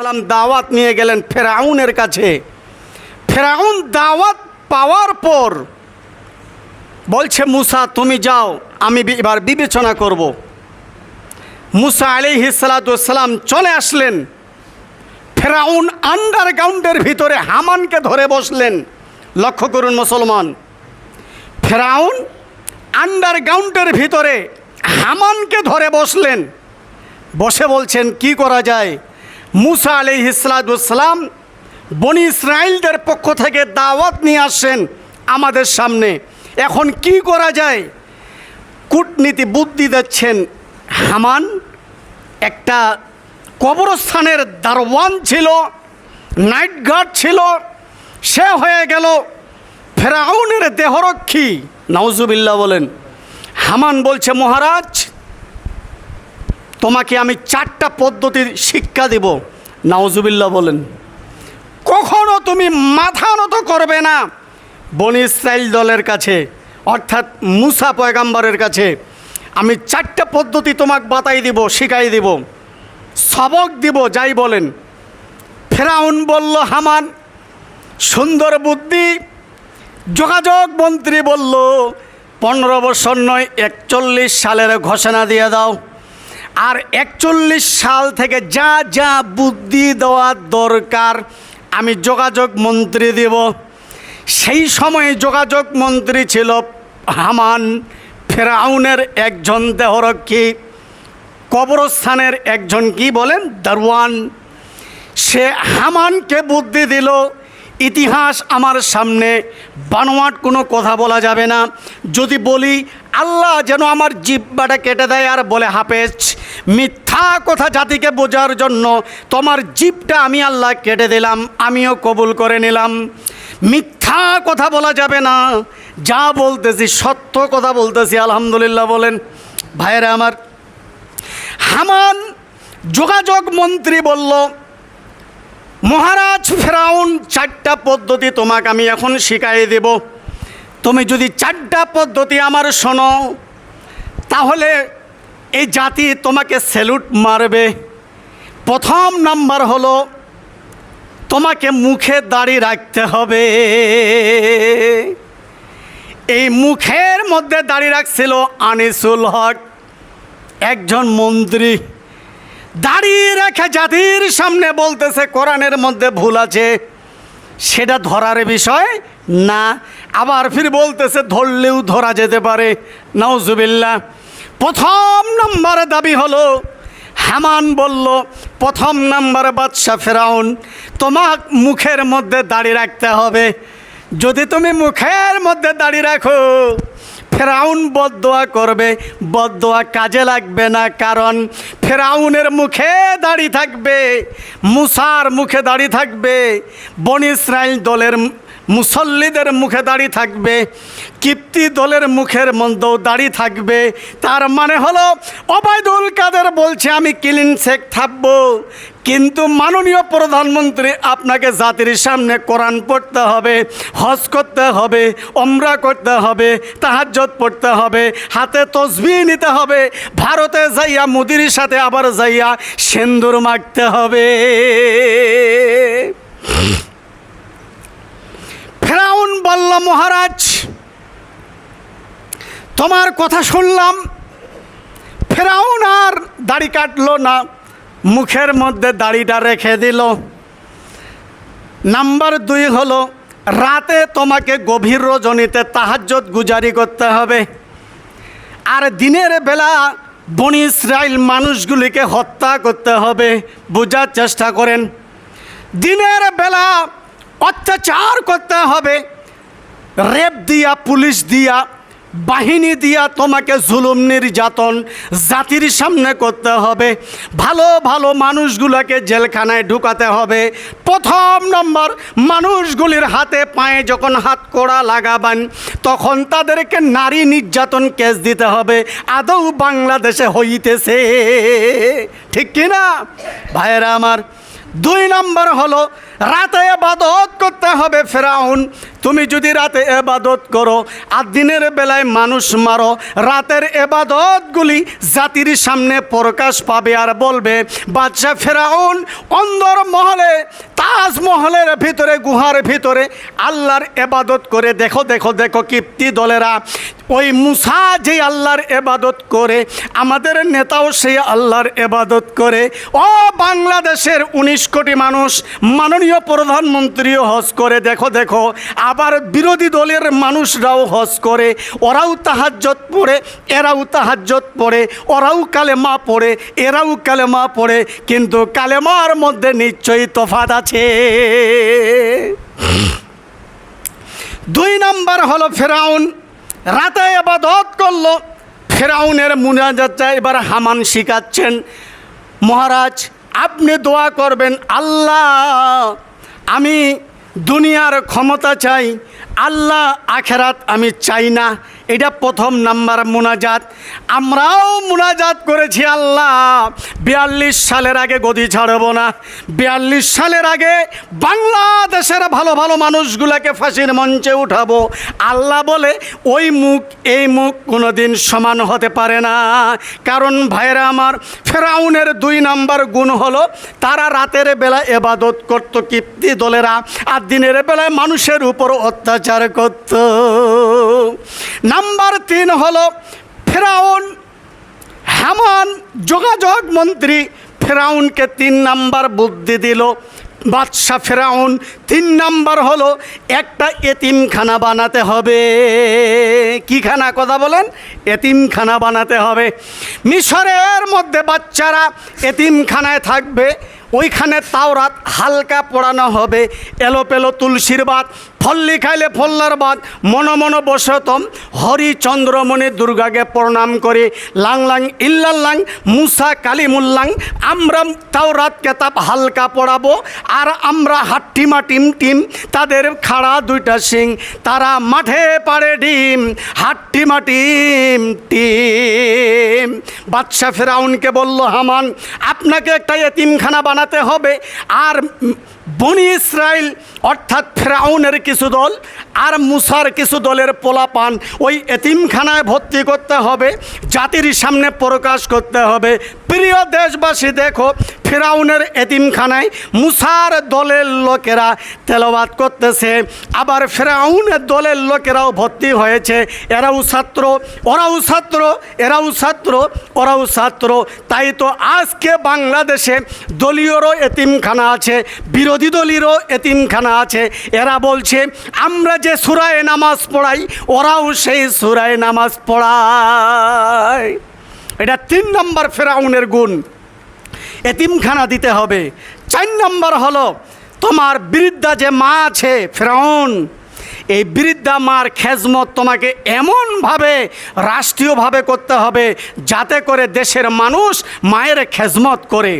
সালাম দাওয়াত নিয়ে গেলেন ফেরাউনের কাছে। ফেরাউন দাওয়াত পাওয়ার পর বলছে, মুসা, তুমি যাও, আমি এবার বিবেচনা করব। মুসা আলি হিসালাতাম চলে আসলেন। ফেরাউন আন্ডারগ্রাউন্ডের ভিতরে হামানকে ধরে বসলেন। লক্ষ্য করুন মুসলমান, ফেরাউন আন্ডারগ্রাউন্ডের ভিতরে হামানকে ধরে বসলেন। বসে বলছেন, কি করা যায়? মুসা আলি ইসলাতাম বনি ইসরায়েলদের পক্ষ থেকে দাওয়াত নিয়ে আসছেন আমাদের সামনে। এখন কি করা যায়? কূটনীতি বুদ্ধি দিচ্ছেন হামান। একটা কবরস্থানের দারওয়ান ছিল, নাইট গার্ড ছিল, সে হয়ে গেল ফেরাউনের দেহরক্ষী। নাউজুবিল্লাহ বলেন, হামান বলছে, মহারাজ তোমাকে আমি চারটা পদ্ধতির শিক্ষা দেব। নাওজুবিল্লাহ বলেন, কখনো তুমি মাথা নত করবে না বনি ইসরায়েল দলের কাছে, অর্থাৎ মুসা পয়গাম্বরের কাছে। আমি চারটা পদ্ধতি তোমাকে বাতাই দিব, শিখাই দিব, সবক দিব, যাই বলেন। ফেরাউন বলল, হামান, সুন্দর বুদ্ধি। যোগাযোগ মন্ত্রী বলল, পনেরো বছর নয়, একচল্লিশ সালের ঘোষণা দিয়ে দাও। আর একচল্লিশ সাল থেকে যা যা বুদ্ধি দেওয়ার দরকার, আমি যোগাযোগ মন্ত্রী দেব। সেই সময়ে যোগাযোগ মন্ত্রী ছিল হামান, ফেরাউনের একজন দেহরক্ষী কবরস্থানের একজন কি বলেন? দারওয়ান। সে হামানকে বুদ্ধি দিল ইতিহাস আমার সামনে বানোয়াট কোনো কথা বলা যাবে না। যদি বলি, আল্লাহ যেন আমার জিব্বাটা কেটে দেয় আর বলে, হাফেজ, মিথ্যা কথা জাতিকে বোঝার জন্য তোমার জিভটা আমি আল্লাহ কেটে দিলাম, আমিও কবুল করে নিলাম। মিথ্যা কথা বলা যাবে না। যা বলতেছি, সত্য কথা বলতেছি, আলহামদুলিল্লাহ বলেন। ভাইয়েরা আমার, হামান যোগাযোগ মন্ত্রী বলল মহারাজ ফেরাউন চারটা পদ্ধতি তোমাকে আমি এখন শিখাই দেব। তুমি যদি চারটা পদ্ধতি আমার শোনো, তাহলে এই জাতি তোমাকে স্যালুট মারবে। প্রথম নাম্বার হলো, তোমাকে মুখে দাড়ি রাখতে হবে। এই মুখের মধ্যে দাড়ি রাখছিল আনিসুল হক, একজন মন্ত্রী। দাঁড়িয়ে রেখে জাতির সামনে বলতেছে, কোরআনের মধ্যে ভুল আছে। সেটা ধরার বিষয় না। আবার ফির বলতেছে, ধরলেও ধরা যেতে পারে। নওজুবিল্লা প্রথম নম্বর দাবি হলো, হামান বলল, প্রথম নাম্বার বাদশাহ ফেরাউন তোমার মুখের মধ্যে দাড়ি রাখতে হবে। যদি তুমি মুখের মধ্যে দাড়ি রাখো ফেরাউন বদোয়া করবে বদোয়া কাজে লাগবে না, কারণ ফেরাউনের মুখে দাড়ি থাকবে, মুসার মুখে দাড়ি থাকবে, বন ইসরায়েল দলের মুসল্লিদের মুখে দাড়ি থাকবে, কিপ্তি দলের মুখের মধ্যেও দাড়ি থাকবে। তার মানে হলো অবায়দুল কাদের বলছে, আমি ক্লিন শেখ থাকব কিন্তু মাননীয় প্রধানমন্ত্রী, আপনাকে জাতির সামনে কোরআন পড়তে হবে, হজ করতে হবে অমরা করতে হবে তাহাজ্জত পড়তে হবে, হাতে তসবি নিতে হবে, ভারতে যাইয়া মোদির সাথে আবার যাইয়া সেন্দুর মাখতে হবে। ফেরাউন বলল, মহারাজ, তোমার কথা শুনলাম। ফেরাউন আর দাড়ি কাটলো না। মুখের মধ্যে দাড়িটা রেখে দিল। নাম্বার দুই হলো, রাতে তোমাকে গভীর রজনীতে তাহাজ্জত গুজারি করতে হবে। আর দিনের বেলা বনি ইসরায়েল মানুষগুলিকে হত্যা করতে হবে, বোঝার চেষ্টা করেন। দিনের বেলা অত্যাচার করতে হবে, রেপ দিয়া, পুলিশ দিয়া বাহিনী দিয়া তোমাকে জুলুম নির্যাতন জাতির সামনে করতে হবে। ভালো ভালো মানুষগুলোকে জেলখানায় ঢুকাতে হবে। প্রথম নম্বর, মানুষগুলির হাতে পায়ে যখন হাত কড়া লাগাবেন, তখন তাদেরকে নারী নির্যাতন কেস দিতে হবে। আদৌ বাংলাদেশে হইতেছে? ঠিক কিনা ভাইয়েরা আমার, দুই নম্বর হলো, রাতে এবাদত করতে হবে ফেরাউন। তুমি যদি রাতে এবাদত করো, আর দিনের বেলায় মানুষ মারো, রাতের এবাদতগুলি জাতির সামনে প্রকাশ পাবে আর বলবে, বাদশাহ ফেরাউন অন্দর মহলে তাজমহলের ভিতরে, গুহার ভিতরে আল্লাহর এবাদত করে, দেখো দেখো দেখো কীর্তি দলেরা। ওই মুসা যে আল্লাহর এবাদত করে, আমাদের নেতাও সেই আল্লাহর এবাদত করে। ও বাংলাদেশের উনিশ কোটি মানুষ, মাননীয় প্রধানমন্ত্রীও হজ করে, দেখো দেখো আবার বিরোধী দলের মানুষরাও হজ করে, ওরাও তাহাজ্জত পড়ে, এরাও তাহাজ্জত পড়ে, ওরাও কালেমা পড়ে, এরাও কালেমা পড়ে, কিন্তু কালেমার মধ্যে নিশ্চয়ই তফাত আছে। দুই নাম্বার হলো ফেরাউন, রাতে আবাদত করল, ফেরাউনের মুনাজাতটা এবার হামান শিখাচ্ছেন। মহারাজ, আপনি দোয়া করবেন, আল্লাহ, আমি দুনিয়ার ক্ষমতা চাই আল্লাহ আখেরাত আমি চাই না। এটা প্রথম নাম্বার মোনাজাত। আমরাও মোনাজাত করেছি আল্লাহ। বিয়াল্লিশ সালের আগে গদি ছাড়ব না। বিয়াল্লিশ সালের আগে বাংলাদেশের ভালো ভালো মানুষগুলোকে ফাঁসির মঞ্চে উঠাবো। আল্লাহ বলে, ওই মুখ, এই মুখ কোনোদিন সমান হতে পারে না। কারণ ভাইরা আমার, ফেরাউনের দুই নাম্বার গুণ হলো, তারা রাতের বেলা এবাদত করত কীর্তি দলেরা, আর দিনের বেলায় মানুষের উপর অত্যাচার করত। নাম্বার তিন হলো ফেরাউন। হামান যোগাযোগ মন্ত্রী ফেরাউনকে তিন নাম্বার বুদ্ধি দিল। বাদশাহ ফেরাউন, তিন নাম্বার হলো একটা এতিমখানা বানাতে হবে। কি খানা কথা বলেন? এতিমখানা বানাতে হবে। মিশরের মধ্যে বাচ্চারা এতিমখানায় থাকবে। ওইখানে তাওরাত হালকা পড়ানো হবে। এলো পেল তুলসীর বাদ ফল্লি খাইলে ফল্লার বাদ মন মন বসতম। হরিচন্দ্রমণি দুর্গাকে প্রণাম করে। লাং লাং ইল্লাল্লাং মুসা কালিমুল্লাং আমরা তাও রাত কেতাব হালকা পড়াবো। আর আমরা হাট্টিমা টিম টিম। তাদের খাড়া দুইটা সিং তারা মাঠে পাড়ে ডিম। হাট্টিমা টিম টিম। বাদশাহ ফেরাউনকে বলল, হামান, আপনাকে একটা এতিমখানা বানাতে হবে। আর বনি ইসরায়েল অর্থাৎ ফেরাউনের কিছু দল আর মুসার কিছু দলের পোলাপান ওই এতিমখানায় ভর্তি করতে হবে, জাতির সামনে প্রকাশ করতে হবে। প্রিয় দেশবাসী, দেখো ফেরাউনের এতিমখানায় মুসার দলের লোকেরা তেলবাদ করতেছে। আবার ফেরাউনের দলের লোকেরাও ভর্তি হয়েছে। এরাও ছাত্র, ওরাও ছাত্র, এরাও ছাত্র, ওরাও ছাত্র। তাই তো আজকে বাংলাদেশে দলীয়রও এতিমখানা আছে, বিরোধী দলীয়রও এতিমখানা আছে। এরা বলছে, আমরা যে সুরায় নামাজ পড়াই, ওরাও সেই সুরায় নামাজ পড়ায়। এটা তিন নম্বর ফেরাউনের গুণ। এতিমখানা দিতে হবে। চার নম্বর হলো, তোমার বৃদ্ধা যে মা আছে, ফেরাউন, এই বৃদ্ধা মার খেজমত তোমাকে এমনভাবে, রাষ্ট্রীয়ভাবে করতে হবে, যাতে করে দেশের মানুষ মায়ের খেজমত করে।